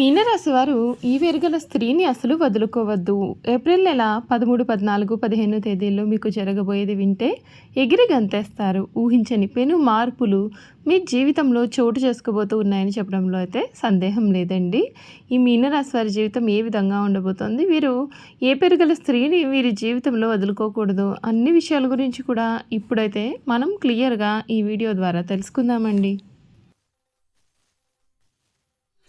మీనరాశి వారు ఈ వెరుగల స్త్రీని అసలు వదులుకోవద్దు. ఏప్రిల్ నెల పదమూడు పద్నాలుగు పదిహేను తేదీల్లో మీకు జరగబోయేది వింటే ఎగిరి గంతేస్తారు. ఊహించని పెను మార్పులు మీ జీవితంలో చోటు చేసుకోబోతూ ఉన్నాయని చెప్పడంలో అయితే సందేహం లేదండి. ఈ మీనరాశి వారి జీవితం ఏ విధంగా ఉండబోతోంది? వీరు ఏ పెరుగల స్త్రీని వీరి జీవితంలో వదులుకోకూడదు అన్ని విషయాల గురించి కూడా ఇప్పుడైతే మనం క్లియర్గా ఈ వీడియో ద్వారా తెలుసుకుందామండి.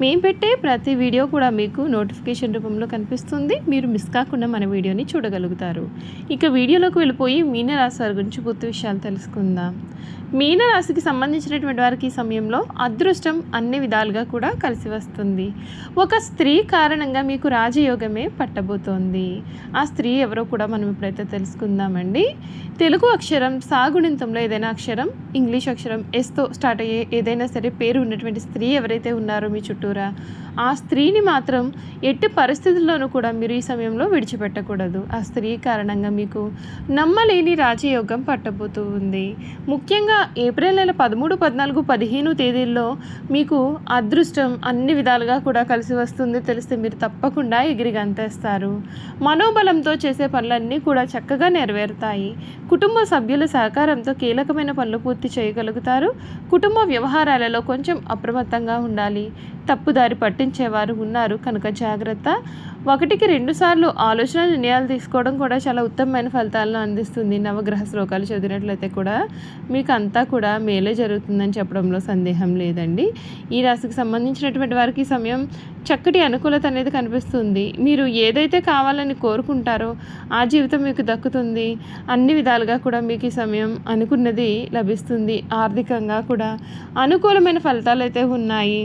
మేము పెట్టే ప్రతి వీడియో కూడా మీకు నోటిఫికేషన్ రూపంలో కనిపిస్తుంది. మీరు మిస్ కాకుండా మన వీడియోని చూడగలుగుతారు. ఇక వీడియోలోకి వెళ్ళిపోయి మీనరాశి వారి గురించి పూర్తి విషయాలు తెలుసుకుందాం. మీనరాశికి సంబంధించినటువంటి వారికి ఈ సమయంలో అదృష్టం అన్ని విధాలుగా కూడా కలిసి వస్తుంది. ఒక స్త్రీ కారణంగా మీకు రాజయోగమే పట్టబోతోంది. ఆ స్త్రీ ఎవరో కూడా మనం ఇప్పుడైతే తెలుసుకుందామండి. తెలుగు అక్షరం సాగుణింతంలో ఏదైనా అక్షరం ఇంగ్లీష్ అక్షరం ఎస్తో స్టార్ట్ అయ్యే ఏదైనా సరే పేరు ఉన్నటువంటి స్త్రీ ఎవరైతే ఉన్నారో మీ lectura ఆ స్త్రీని మాత్రం ఎట్టి పరిస్థితుల్లోనూ కూడా మీరు ఈ సమయంలో విడిచిపెట్టకూడదు. ఆ స్త్రీ కారణంగా మీకు నమ్మలేని రాజయోగం పట్టబోతూ ఉంది. ముఖ్యంగా ఏప్రిల్ నెల పదమూడు పద్నాలుగు పదిహేను తేదీల్లో మీకు అదృష్టం అన్ని విధాలుగా కూడా కలిసి వస్తుంది. తెలిస్తే మీరు తప్పకుండా ఎగిరి గంతేస్తారు. మనోబలంతో చేసే పనులన్నీ కూడా చక్కగా నెరవేరుతాయి. కుటుంబ సభ్యుల సహకారంతో కీలకమైన పనులు పూర్తి చేయగలుగుతారు. కుటుంబ వ్యవహారాలలో కొంచెం అప్రమత్తంగా ఉండాలి. తప్పుదారి పట్టించేవారు ఉన్నారు. కనుక జాగ్రత్త. ఒకటికి రెండుసార్లు ఆలోచన నిర్ణయాలు తీసుకోవడం కూడా చాలా ఉత్తమమైన ఫలితాలను అందిస్తుంది. నవగ్రహ శ్లోకాలు చదివినట్లయితే కూడా మీకు అంతా కూడా మేలే జరుగుతుందని చెప్పడంలో సందేహం లేదండి. ఈ రాశికి సంబంధించినటువంటి వారికి సమయం చక్కటి అనుకూలత అనేది కనిపిస్తుంది. మీరు ఏదైతే కావాలని కోరుకుంటారో ఆ జీవితం మీకు దక్కుతుంది. అన్ని విధాలుగా కూడా మీకు ఈ సమయం అనుకున్నది లభిస్తుంది. ఆర్థికంగా కూడా అనుకూలమైన ఫలితాలు అయితే ఉన్నాయి.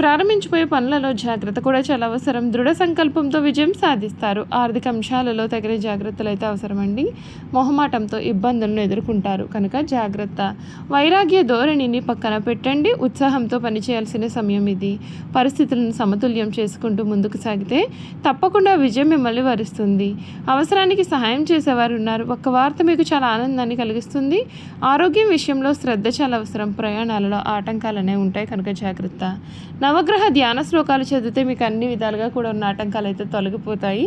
ప్రారంభించిపోయే పనులలో జాగ్రత్త కూడా చాలా అవసరం. దృఢ సంకల్పంతో విజయం సాధిస్తారు. ఆర్థిక అంశాలలో తగిన జాగ్రత్తలు అయితే అవసరమండి. మొహమాటంతో ఇబ్బందులను ఎదుర్కొంటారు. కనుక జాగ్రత్త. వైరాగ్య ధోరణిని పక్కన పెట్టండి. ఉత్సాహంతో పనిచేయాల్సిన సమయం ఇది. పరిస్థితులను సమతుల్యం చేసుకుంటూ ముందుకు సాగితే తప్పకుండా విజయం మిమ్మల్ని వరిస్తుంది. అవసరానికి సహాయం చేసేవారు ఉన్నారు. ఒక్క వార్త మీకు చాలా ఆనందాన్ని కలిగిస్తుంది. ఆరోగ్యం విషయంలో శ్రద్ధ చాలా అవసరం. ప్రయాణాలలో ఆటంకాలనే ఉంటాయి. కనుక జాగ్రత్త. నవగ్రహ ధ్యాన శ్లోకాలు చదివితే మీకు అన్ని విధాలుగా కూడా ఉన్న ఆటంకాలు అయితే తొలగిపోతాయి.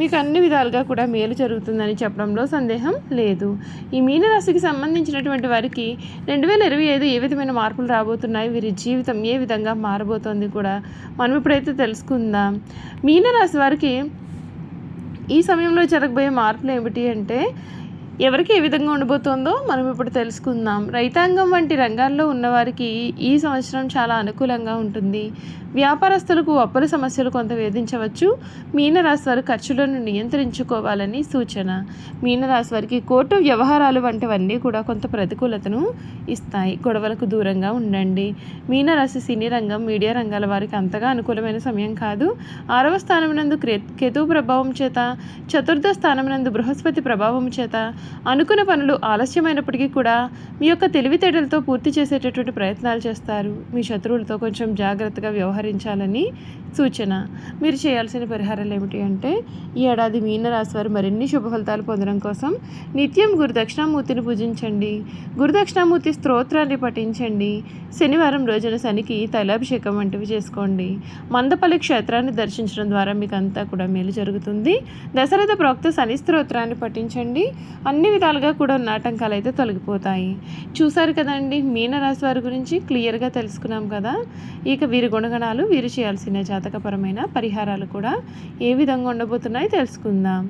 మీకు అన్ని విధాలుగా కూడా మేలు జరుగుతుందని చెప్పడంలో సందేహం లేదు. ఈ మీనరాశికి సంబంధించినటువంటి వారికి రెండు వేల ఇరవై ఐదు ఏ విధమైన మార్పులు రాబోతున్నాయి? వీరి జీవితం ఏ విధంగా మారబోతోంది కూడా మనం ఇప్పుడైతే తెలుసుకుందాం. మీనరాశి వారికి ఈ సమయంలో జరగబోయే మార్పులు ఏమిటి అంటే ఎవరికి ఏ విధంగా ఉండబోతోందో మనం ఇప్పుడు తెలుసుకుందాం. రైతాంగం వంటి రంగాల్లో ఉన్నవారికి ఈ సంవత్సరం చాలా అనుకూలంగా ఉంటుంది. వ్యాపారస్తులకు అప్పుల సమస్యలు కొంత వేధించవచ్చు. మీనరాశి వారు ఖర్చులను నియంత్రించుకోవాలని సూచన. మీనరాశి వారికి కోర్టు వ్యవహారాలు వంటివన్నీ కూడా కొంత ప్రతికూలతను ఇస్తాయి. గొడవలకు దూరంగా ఉండండి. మీనరాశి సినీ రంగం మీడియా రంగాల వారికి అంతగా అనుకూలమైన సమయం కాదు. ఆరవ స్థానమునందు క్రే కేతు ప్రభావం చేత చతుర్థ స్థానం నందు బృహస్పతి ప్రభావం చేత అనుకున్న పనులు ఆలస్యమైనప్పటికీ కూడా మీ యొక్క తెలివితేటలతో పూర్తి చేసేటటువంటి ప్రయత్నాలు చేస్తారు. మీ శత్రువులతో కొంచెం జాగ్రత్తగా వ్యవహరించాలని సూచన. మీరు చేయాల్సిన పరిహారాలు ఏమిటి అంటే ఈ ఏడాది మీనరాశి వారు మరిన్ని శుభ ఫలితాలు పొందడం కోసం నిత్యం గురు దక్షిణామూర్తిని పూజించండి. గురు దక్షిణామూర్తి స్తోత్రాన్ని పఠించండి. శనివారం రోజున శనికి తైలాభిషేకం వంటివి చేసుకోండి. మందపల్లి క్షేత్రాన్ని దర్శించడం ద్వారా మీకు అంతా కూడా మేలు జరుగుతుంది. దశరథ ప్రోక్త శని స్తోత్రాన్ని పఠించండి. అన్ని విధాలుగా కూడా ఉన్న ఆటంకాలు అయితే తొలగిపోతాయి. చూశారు కదండి మీనరాశి వారి గురించి క్లియర్గా తెలుసుకున్నాం కదా. ఇక వీరి గుణగణాలు వీరు చేయాల్సిన జాతకపరమైన పరిహారాలు కూడా ఏ విధంగా ఉండబోతున్నాయి తెలుసుకుందాం.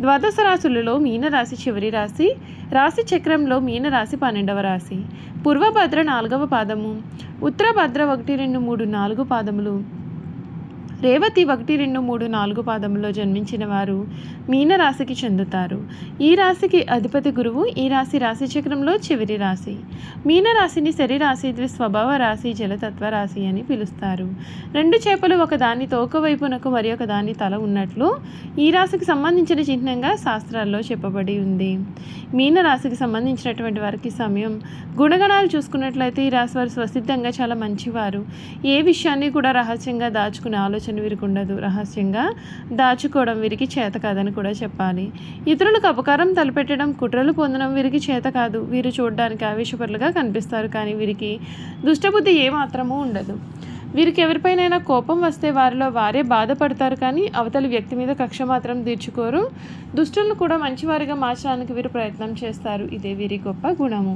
ద్వాదశ రాశులలో మీనరాశి చివరి రాశి రాశి చక్రంలో మీనరాశి పన్నెండవ రాశి. పూర్వభద్ర నాలుగవ పాదము ఉత్తరభద్ర ఒకటి రెండు మూడు నాలుగు పాదములు రేవతి ఒకటి రెండు మూడు నాలుగు పాదంలో జన్మించిన వారు మీన రాశికి చెందుతారు. ఈ రాశికి అధిపతి గురువు ఈ రాశి రాశి చక్రంలో చివరి రాశి. మీన రాశిని స్వభావ రాశి ద్విస్వభావ రాశి జలతత్వ రాశి అని పిలుస్తారు. రెండు చేపలు ఒకదాని తోక వైపునకు మరి ఒకదాని తల ఉన్నట్లు ఈ రాశికి సంబంధించిన చిహ్నంగా శాస్త్రాల్లో చెప్పబడి ఉంది. మీన రాశికి సంబంధించినటువంటి వారికి సమయం గుణగణాలు చూసుకున్నట్లయితే ఈ రాశి వారు స్వసిద్ధంగా చాలా మంచివారు. ఏ విషయాన్ని కూడా రహస్యంగా దాచుకునే ఆలోచన వీరికి ఉండదు రహస్యంగా దాచుకోవడం వీరికి చేత కాదని కూడా చెప్పాలి. ఇతరులకు అపకారం తలపెట్టడం కుట్రలు పొందడం వీరికి చేత కాదు. వీరు చూడడానికి ఆవేశపరులుగా కనిపిస్తారు కానీ వీరికి దుష్టబుద్ధి ఏమాత్రమూ ఉండదు. వీరికి ఎవరిపైనైనా కోపం వస్తే వారిలో వారే బాధపడతారు కానీ అవతలి వ్యక్తి మీద కక్ష మాత్రం తీర్చుకోరు. దుష్టులను కూడా మంచివారిగా మార్చడానికి వీరు ప్రయత్నం చేస్తారు. ఇదే వీరి గొప్ప గుణము.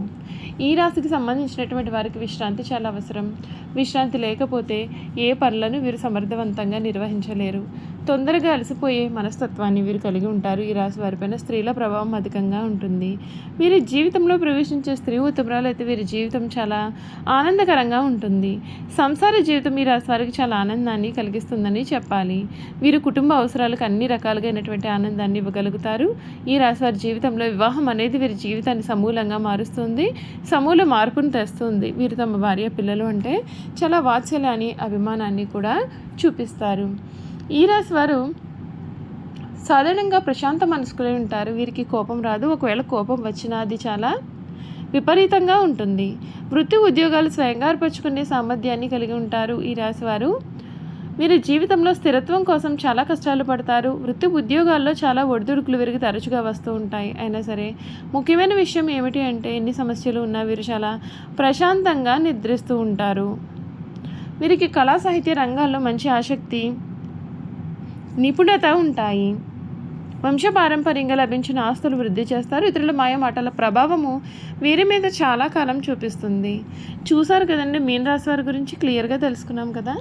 ఈ రాశికి సంబంధించినటువంటి వారికి విశ్రాంతి చాలా అవసరం. విశ్రాంతి లేకపోతే ఏ పనులను వీరు సమర్థవంతంగా నిర్వహించలేరు. తొందరగా అలసిపోయే మనస్తత్వాన్ని వీరు కలిగి ఉంటారు. ఈ రాశి వారిపైన స్త్రీల ప్రభావం అధికంగా ఉంటుంది. వీరి జీవితంలో ప్రవేశించే స్త్రీ ఉత్తమరాలు అయితే వీరి జీవితం చాలా ఆనందకరంగా ఉంటుంది. సంసార జీవితం ఈ రాశి వారికి చాలా ఆనందాన్ని కలిగిస్తుందని చెప్పాలి. వీరు కుటుంబ అవసరాలకు అన్ని రకాలుగా అయినటువంటి ఆనందాన్ని ఇవ్వగలుగుతారు. ఈ రాశి వారి జీవితంలో వివాహం అనేది వీరి జీవితాన్ని సమూలంగా మారుస్తుంది. సమూల మార్పును తెస్తుంది. వీరు తమ భార్య పిల్లలు అంటే చాలా వాత్సల్యాన్ని అభిమానాన్ని కూడా చూపిస్తారు. ఈ రాశి వారు సాధారణంగా ప్రశాంత మనసుకులే ఉంటారు. వీరికి కోపం రాదు. ఒకవేళ కోపం వచ్చినా అది చాలా విపరీతంగా ఉంటుంది. వృత్తి ఉద్యోగాలు స్వయంగా ఏర్పరచుకునే సామర్థ్యాన్ని కలిగి ఉంటారు ఈ రాశి వారు మీరు జీవితంలో స్థిరత్వం కోసం చాలా కష్టాలు పడతారు. వృత్తి ఉద్యోగాల్లో చాలా ఒడిదుడుకులు వీరికి తరచుగా వస్తూ ఉంటాయి. అయినా సరే ముఖ్యమైన విషయం ఏమిటి అంటే ఎన్ని సమస్యలు ఉన్నా వీరు చాలా ప్రశాంతంగా నిద్రిస్తూ ఉంటారు. వీరికి కళా సాహిత్య రంగాల్లో మంచి ఆసక్తి నిపుణత ఉంటాయి. వంశపారంపర్యంగా లభించిన ఆస్తులు వృద్ధి చేస్తారు. ఇతరుల మాయ మాటల ప్రభావము వీరి మీద చాలా కాలం చూపిస్తుంది. చూసారు కదండి మీనరాశి వారి గురించి క్లియర్గా తెలుసుకున్నాం కదా?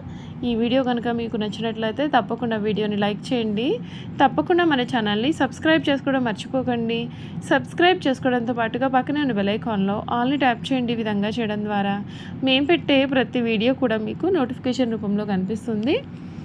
ఈ వీడియో కనుక మీకు నచ్చినట్లయితే తప్పకుండా వీడియోని లైక్ చేయండి. తప్పకుండా మన ఛానల్ని సబ్స్క్రైబ్ చేసుకోవడం మర్చిపోకండి. సబ్స్క్రైబ్ చేసుకోవడంతో పాటుగా పక్కనే ఉన్న బెలైకాన్లో ఆల్ని ట్యాప్ చేయండి ఈ విధంగా చేయడం ద్వారా. మేము పెట్టే ప్రతి వీడియో కూడా మీకు నోటిఫికేషన్ రూపంలో కనిపిస్తుంది.